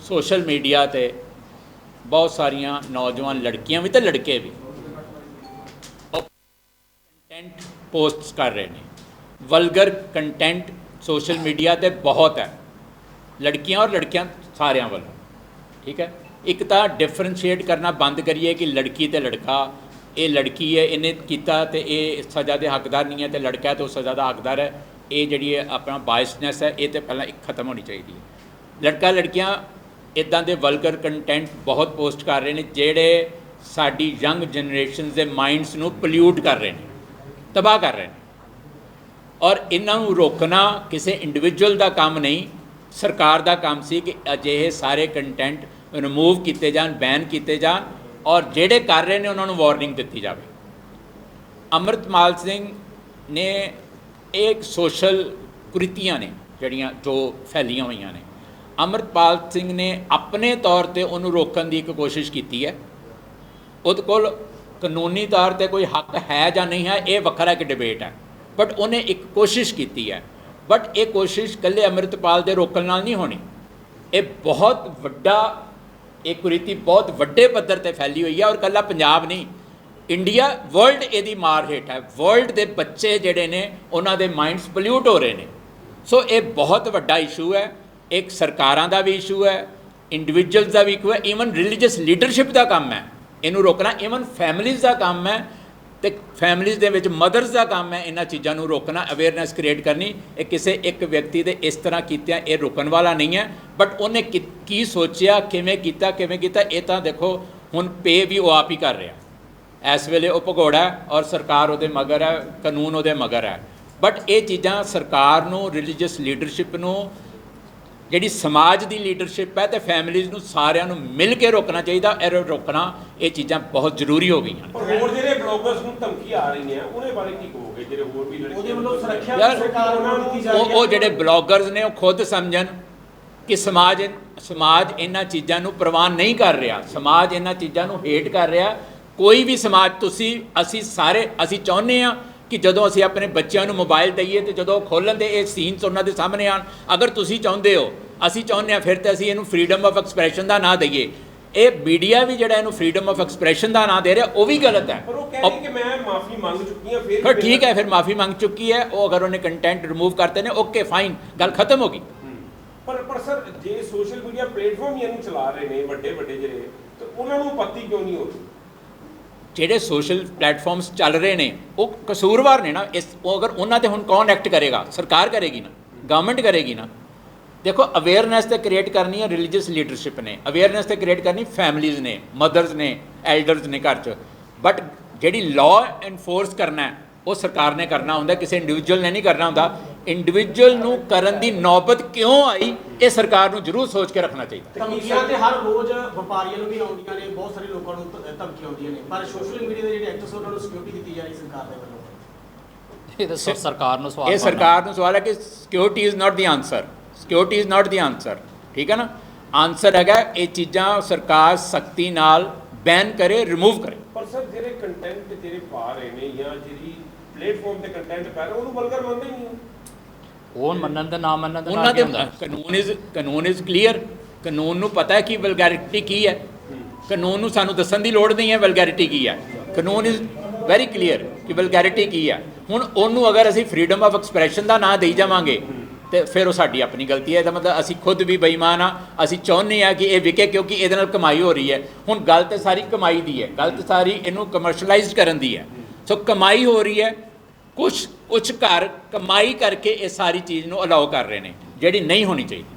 Social media ਤੇ ਬਹੁਤ ਸਾਰੀਆਂ ਨੌਜਵਾਨ ਲੜਕੀਆਂ ਵੀ ਤੇ ਲੜਕੇ ਵੀ ਕੰਟੈਂਟ ਪੋਸਟਸ ਕਰ ਰਹੇ ਨੇ। ਵਲਗਰ ਕੰਟੈਂਟ ਸੋਸ਼ਲ ਮੀਡੀਆ ਤੇ ਬਹੁਤ ਹੈ। ਲੜਕੀਆਂ ਔਰ ਲੜਕਿਆਂ ਸਾਰਿਆਂ ਵੱਲੋਂ, ਠੀਕ ਹੈ? ਇੱਕ ਤਾਂ ਡਿਫਰੈਂਸ਼ੀਏਟ ਕਰਨਾ ਬੰਦ ਕਰੀਏ ਕਿ ਲੜਕੀ ਤੇ ਲੜਕਾ, ਇਹ ਲੜਕੀ ਹੈ, ਇਹਨੇ ਕੀਤਾ ਤੇ ਇਹ ਸਜ਼ਾ ਦੇ ਹੱਕਦਾਰ ਨਹੀਂ ਹੈ ਤੇ ਲੜਕਾ ਹੈ ਤੇ ਉਹ ਸਜ਼ਾ ਦਾ ਹੱਕਦਾਰ ਹੈ। ਇਹ ਜਿਹੜੀ ਆਪਣਾ ਬਾਇਸਨੈਸ ਹੈ, ਇਹ ਤੇ ਪਹਿਲਾਂ ਇੱਕ ਖਤਮ ਹੋਣੀ ਚਾਹੀਦੀ ਹੈ। ਲੜਕਾ ਲੜਕੀਆਂ ਇਦਾਂ ਦੇ ਵਲਗਰ ਕੰਟੈਂਟ ਬਹੁਤ ਪੋਸਟ ਕਰ ਰਹੇ ਨੇ, ਜਿਹੜੇ ਸਾਡੀ ਯੰਗ ਜਨਰੇਸ਼ਨ ਦੇ ਮਾਈਂਡਸ ਨੂੰ ਪੋਲਿਊਟ ਕਰ ਰਹੇ ਨੇ, ਤਬਾਹ ਕਰ ਰਹੇ ਨੇ। ਔਰ ਇਹਨਾਂ ਨੂੰ ਰੋਕਣਾ ਕਿਸੇ ਇੰਡੀਵਿਜੂਅਲ ਦਾ ਕੰਮ ਨਹੀਂ, ਸਰਕਾਰ ਦਾ ਕੰਮ ਸੀ ਕਿ ਅਜਿਹੇ ਸਾਰੇ ਕੰਟੈਂਟ ਰਿਮੂਵ ਕੀਤੇ ਜਾਣ ਬੈਨ ਕੀਤੇ ਜਾਣ, ਔਰ ਜਿਹੜੇ ਕਰ ਰਹੇ ਨੇ ਉਹਨਾਂ ਨੂੰ ਵਾਰਨਿੰਗ ਦਿੱਤੀ ਜਾਵੇ। ਅੰਮ੍ਰਿਤਮਾਲ ਸਿੰਘ ਨੇ ਇੱਕ ਸੋਸ਼ਲ ਕੁਰੀਤੀਆਂ ਨੇ ਜਿਹੜੀਆਂ ਜੋ ਫੈਲੀਆਂ ਹੋਈਆਂ ਨੇ। ਅੰਮ੍ਰਿਤਪਾਲ ਸਿੰਘ ਨੇ ਆਪਣੇ ਤੌਰ ਤੇ ਉਹਨੂੰ ਰੋਕਣ ਦੀ ਇੱਕ ਕੋਸ਼ਿਸ਼ ਕੀਤੀ ਹੈ। ਉਹਦੇ ਕੋਲ ਕਾਨੂੰਨੀ ਤੌਰ ਤੇ ਕੋਈ ਹੱਕ ਹੈ ਜਾਂ ਨਹੀਂ ਹੈ, ਇਹ ਵੱਖਰਾ ਇੱਕ ਡਿਬੇਟ ਹੈ। ਬਟ ਉਹਨੇ ਇੱਕ ਕੋਸ਼ਿਸ਼ ਕੀਤੀ ਹੈ। ਬਟ ਇਹ ਕੋਸ਼ਿਸ਼ ਕੱਲੇ ਅੰਮ੍ਰਿਤਪਾਲ ਦੇ ਰੋਕਣ ਨਾਲ ਨਹੀਂ ਹੋਣੀ। ਇਹ ਬਹੁਤ ਵੱਡਾ, ਇਹ ਕੁਰੀਤੀ ਬਹੁਤ ਵੱਡੇ ਪੱਧਰ ਤੇ ਫੈਲੀ ਹੋਈ ਹੈ ਔਰ ਕੱਲਾ ਪੰਜਾਬ ਨਹੀਂ। ਇੰਡੀਆ ਵਰਲਡ ਇਹਦੀ ਮਾਰ ਹੇਠ ਹੈ। ਵਰਲਡ ਦੇ ਬੱਚੇ ਜਿਹੜੇ ਨੇ, ਉਹਨਾਂ ਦੇ ਮਾਈਂਡਸ ਪੋਲਿਊਟ ਹੋ ਰਹੇ ਨੇ। ਸੋ ਇਹ ਬਹੁਤ ਵੱਡਾ ਇਸ਼ੂ ਹੈ। ਇੱਕ ਸਰਕਾਰਾਂ ਦਾ ਵੀ ਇਸ਼ੂ ਹੈ ਇੰਡੀਵਿਜੂਅਲਸ ਦਾ ਵੀ ਇਸ਼ੂ ਹੈ ਈਵਨ ਰਿਲੀਜੀਅਸ ਲੀਡਰਸ਼ਿਪ ਦਾ ਕੰਮ ਹੈ। ਇਹਨੂੰ ਰੋਕਣਾ ਈਵਨ ਫੈਮਿਲੀਜ਼ ਦਾ ਕੰਮ ਹੈ ਤੇ ਫੈਮਿਲੀਜ਼ ਦੇ ਵਿੱਚ ਮਦਰਸ ਦਾ ਕੰਮ ਹੈ, ਇਹਨਾਂ ਚੀਜ਼ਾਂ ਨੂੰ ਰੋਕਣਾ ਅਵੇਅਰਨੈਸ ਕ੍ਰੀਏਟ ਕਰਨੀ। ਇਹ ਕਿਸੇ ਇੱਕ ਵਿਅਕਤੀ ਦੇ ਇਸ ਤਰ੍ਹਾਂ ਕੀਤਿਆਂ ਇਹ ਰੁਕਣ ਵਾਲਾ ਨਹੀਂ ਹੈ। ਬਟ ਉਹਨੇ ਕੀ- ਕੀ ਸੋਚਿਆ, ਕਿਵੇਂ ਕੀਤਾ ਕਿਵੇਂ ਕੀਤਾ, ਇਹ ਤਾਂ ਦੇਖੋ, ਹੁਣ ਪੇ ਵੀ ਉਹ ਆਪ ਹੀ ਕਰ ਰਿਹਾ। ਇਸ ਵੇਲੇ ਉਹ ਭਗੌੜਾ ਔਰ ਸਰਕਾਰ ਉਹਦੇ ਮਗਰ ਹੈ, ਕਾਨੂੰਨ ਉਹਦੇ ਮਗਰ ਹੈ। ਬਟ ਇਹ ਚੀਜ਼ਾਂ ਸਰਕਾਰ ਨੂੰ ਰਿਲੀਜੀਅਸ ਲੀਡਰਸ਼ਿਪ ਨੂੰ ਜਿਹੜੀ ਸਮਾਜ ਦੀ ਲੀਡਰਸ਼ਿਪ ਹੈ ਤੇ ਫੈਮਿਲੀਜ਼ ਨੂੰ ਸਾਰਿਆਂ ਨੂੰ ਮਿਲ ਕੇ ਰੋਕਣਾ ਚਾਹੀਦਾ ਇਹ ਰੋਕਣਾ ਇਹ ਚੀਜ਼ਾਂ ਬਹੁਤ ਜ਼ਰੂਰੀ ਹੋ ਗਈਆਂ। ਪਰ ਹੋਰ ਜਿਹੜੇ ਬਲੌਗਰਸ ਨੂੰ ਧਮਕੀ ਆ ਰਹੀ ਨੇ ਉਹਦੇ ਬਾਰੇ ਕੀ ਕਹੋਗੇ? ਜਿਹੜੇ ਹੋਰ ਵੀ ਲੜਕੇ ਉਹਦੇ ਵੱਲੋਂ ਸੁਰੱਖਿਆ ਸਰਕਾਰ ਵੱਲੋਂ ਦਿੱਤੀ ਜਾ ਉਹ ਰਹੀ ਹੈ। ਉਹ ਜਿਹੜੇ ਬਲੌਗਰਸ ਨੇ ਉਹ ਖੁਦ ਸਮਝਣ ਕਿ ਸਮਾਜ ਸਮਾਜ ਇਹਨਾਂ ਚੀਜ਼ਾਂ ਨੂੰ ਪ੍ਰਵਾਨ ਨਹੀਂ ਕਰ ਰਿਹਾ। ਸਮਾਜ ਇਹਨਾਂ ਚੀਜ਼ਾਂ ਨੂੰ ਹੇਟ ਕਰ ਰਿਹਾ। ਕੋਈ ਵੀ ਸਮਾਜ ਤੁਸੀਂ ਅਸੀਂ ਸਾਰੇ ਅਸੀਂ ਚਾਹੁੰਦੇ ਆ ਕਿ ਜਦੋਂ ਅਸੀਂ ਆਪਣੇ ਬੱਚਿਆਂ ਨੂੰ ਮੋਬਾਈਲ ਦਈਏ ਤੇ ਜਦੋਂ ਖੋਲਣ ਦੇ ਇਹ ਸੀਨਸ ਉਹਨਾਂ ਦੇ ਸਾਹਮਣੇ ਆਣ ਅਗਰ ਤੁਸੀਂ ਚਾਹੁੰਦੇ ਹੋ ਅਸੀਂ ਚਾਹੁੰਦੇ ਆ ਫਿਰ ਤਾਂ ਅਸੀਂ ਇਹਨੂੰ ਫਰੀडम ਆਫ ਐਕਸਪ੍ਰੈਸ਼ਨ ਦਾ ਨਾਂ ਦਈਏ। ਇਹ ਮੀਡੀਆ ਵੀ ਜਿਹੜਾ ਇਹਨੂੰ ਫਰੀडम ਆਫ ਐਕਸਪ੍ਰੈਸ਼ਨ ਦਾ ਨਾਂ ਦੇ ਰਿਹਾ ਉਹ ਵੀ ਗਲਤ ਹੈ। ਪਰ ਉਹ ਕਹਿ ਕਿ ਮੈਂ ਮਾਫੀ ਮੰਗ ਚੁੱਕੀ ਹਾਂ ਫਿਰ ਫਿਰ ਠੀਕ ਹੈ ਫਿਰ ਮਾਫੀ ਮੰਗ ਚੁੱਕੀ ਹੈ ਉਹ ਅਗਰ ਉਹਨੇ ਕੰਟੈਂਟ ਰਿਮੂਵ ਕਰਤੇ ਨੇ ਓਕੇ ਫਾਈਨ ਗੱਲ ਖਤਮ ਹੋ ਗਈ। ਪਰ ਪਰ ਸਰ ਜੇ ਸੋਸ਼ਲ ਮੀਡੀਆ ਪਲੇਟਫਾਰਮ ਹੀ ਇਹਨੂੰ ਚਲਾ ਰਹੇ ਨੇ ਵੱਡੇ ਵੱਡੇ ਜਿਹੜੇ ਤਾਂ ਉਹਨਾਂ ਨੂੰ ਪਤੀ ਕਿਉਂ ਨਹੀਂ ਹੋਦੀ ਜਿਹੜੇ ਸੋਸ਼ਲ ਪਲੇਟਫਾਰਮਸ ਚੱਲ ਰਹੇ ਨੇ, ਉਹ ਕਸੂਰਵਾਰ ਨੇ ਨਾ, ਇਸ ਉਹ ਅਗਰ ਉਹਨਾਂ ਤੇ ਹੁਣ ਕੌਣ ਐਕਟ ਕਰੇਗਾ? ਸਰਕਾਰ ਕਰੇਗੀ ਨਾ ਗਵਰਨਮੈਂਟ ਕਰੇਗੀ ਨਾ। ਦੇਖੋ ਅਵੇਅਰਨੈਸ ਤੇ ਕ੍ਰੀਏਟ ਕਰਨੀ ਹੈ ਰਿਲੀਜੀਅਸ ਲੀਡਰਸ਼ਿਪ ਨੇ ਅਵੇਅਰਨੈਸ ਤੇ ਕ੍ਰੀਏਟ ਕਰਨੀ ਫੈਮਿਲੀਜ਼ ਨੇ ਮਦਰਸ ਨੇ ਐਲਡਰਸ ਨੇ ਘਰ 'ਚ। ਬਟ ਜਿਹੜੀ ਲਾਅ ਐਨਫੋਰਸ ਕਰਨਾ ਉਹ ਸਰਕਾਰ ਨੇ ਕਰਨਾ ਹੁੰਦਾ, ਕਿਸੇ ਇੰਡੀਵਿਜੂਅਲ ਨੇ ਨਹੀਂ ਕਰਨਾ ਹੁੰਦਾ। ਇੰਡੀਵਿਜੂਅਲ ਨੂੰ ਕਰਨ ਦੀ ਨੌਬਤ ਕਿਉਂ ਆਈ ਇਹ ਸਰਕਾਰ ਨੂੰ ਜ਼ਰੂਰ ਸੋਚ ਕੇ ਰੱਖਣਾ ਚਾਹੀਦਾ। ਧਮਕੀਆਂ ਤੇ ਹਰ ਰੋਜ਼ ਵਪਾਰੀਆਂ ਨੂੰ ਵੀ ਆਉਂਦੀਆਂ ਨੇ ਬਹੁਤ ਸਾਰੇ ਲੋਕਾਂ ਨੂੰ ਧਮਕੀਆਂ ਆਉਂਦੀਆਂ ਨੇ ਪਰ ਸੋਸ਼ਲ ਮੀਡੀਆ ਦੇ ਜਿਹੜੇ ਐਕਟਰਸ ਉਹਨਾਂ ਨੂੰ ਸਿਕਿਉਰਿਟੀ ਦਿੱਤੀ ਜਾ ਰਹੀ ਸਰਕਾਰ ਦੇ ਵੱਲੋਂ। ਇਹ ਤਾਂ ਸਰ- ਸਰਕਾਰ ਨੂੰ ਸਵਾਲ ਇਹ। ਸਰਕਾਰ ਨੂੰ ਸਵਾਲ ਹੈ ਕਿ security is not the answer security is not the answer ਠੀਕ ਹੈ ਨਾ? ਆਨਸਰ ਹੈਗਾ ਇਹ ਚੀਜ਼ਾਂ ਸਰਕਾਰ ਸਖਤੀ ਨਾਲ ਬੈਨ ਕਰੇ ਰਿਮੂਵ ਕਰੇ। ਪਰ ਸਰ ਜਿਹੜੇ ਕੰਟੈਂਟ ਜਿਹੜੇ ਪਾ ਰਹੇ ਨੇ ਜਾਂ ਜਿਹੜੀ ਪਲੇਟਫਾਰਮ ਤੇ ਕੰਟੈਂਟ ਪਾ ਰਹੇ ਉਹਨੂੰ ਵਲਗਰ ਮੰਨਦੇ ਨਹੀਂ। ਉਹ ਮੰਨਣ ਤੇ ਨਾ ਮੰਨਣ ਦੇ ਉਹਨਾਂ ਦੇ ਕਾਨੂੰਨ ਇਜ਼ ਕਾਨੂੰਨ ਇਜ਼ ਕਲੀਅਰ ਕਾਨੂੰਨ ਨੂੰ ਪਤਾ ਹੈ ਕਿ ਵਲਗੈਰਿਟੀ ਕੀ ਹੈ। ਕਾਨੂੰਨ ਨੂੰ ਸਾਨੂੰ ਦੱਸਣ ਦੀ ਲੋੜ ਨਹੀਂ ਹੈ ਵਲਗੈਰਿਟੀ ਕੀ ਹੈ। ਕਾਨੂੰਨ ਇਜ਼ ਵੈਰੀ ਕਲੀਅਰ ਕਿ ਵਲਗੈਰਿਟੀ ਕੀ ਹੈ। ਹੁਣ ਉਹਨੂੰ ਅਗਰ ਅਸੀਂ ਫਰੀडम ਆਫ ਐਕਸਪ੍ਰੈਸ਼ਨ ਦਾ ਨਾਂ ਦੇਈ ਜਾਵਾਂਗੇ ਤੇ ਫਿਰ ਉਹ ਸਾਡੀ ਆਪਣੀ ਗਲਤੀ ਹੈ। ਇਹਦਾ ਮਤਲਬ ਅਸੀਂ ਖੁਦ ਵੀ ਬੇਈਮਾਨ ਆ। ਅਸੀਂ ਚਾਹੁੰਦੇ ਆ ਕਿ ਇਹ ਵਿਕੇ ਕਿਉਂਕਿ ਇਹਦੇ ਨਾਲ ਕਮਾਈ ਹੋ ਰਹੀ ਹੈ। ਹੁਣ ਗੱਲ ਤੇ ਸਾਰੀ ਕਮਾਈ ਦੀ ਹੈ। ਗੱਲ ਤੇ ਸਾਰੀ ਇਹਨੂੰ ਕਮਰਸ਼ੀਅਲਾਈਜ਼ਡ ਕਰਨ ਦੀ ਹੈ। ਸੋ ਕਮਾਈ ਹੋ ਰਹੀ ਹੈ। ਕੁਝ ਕੁਝ ਘਰ ਕਮਾਈ ਕਰਕੇ ਇਹ ਸਾਰੀ ਚੀਜ਼ ਨੂੰ ਅਲਾਉ ਕਰ ਰਹੇ ਨੇ, ਜਿਹੜੀ ਨਹੀਂ ਹੋਣੀ ਚਾਹੀਦੀ।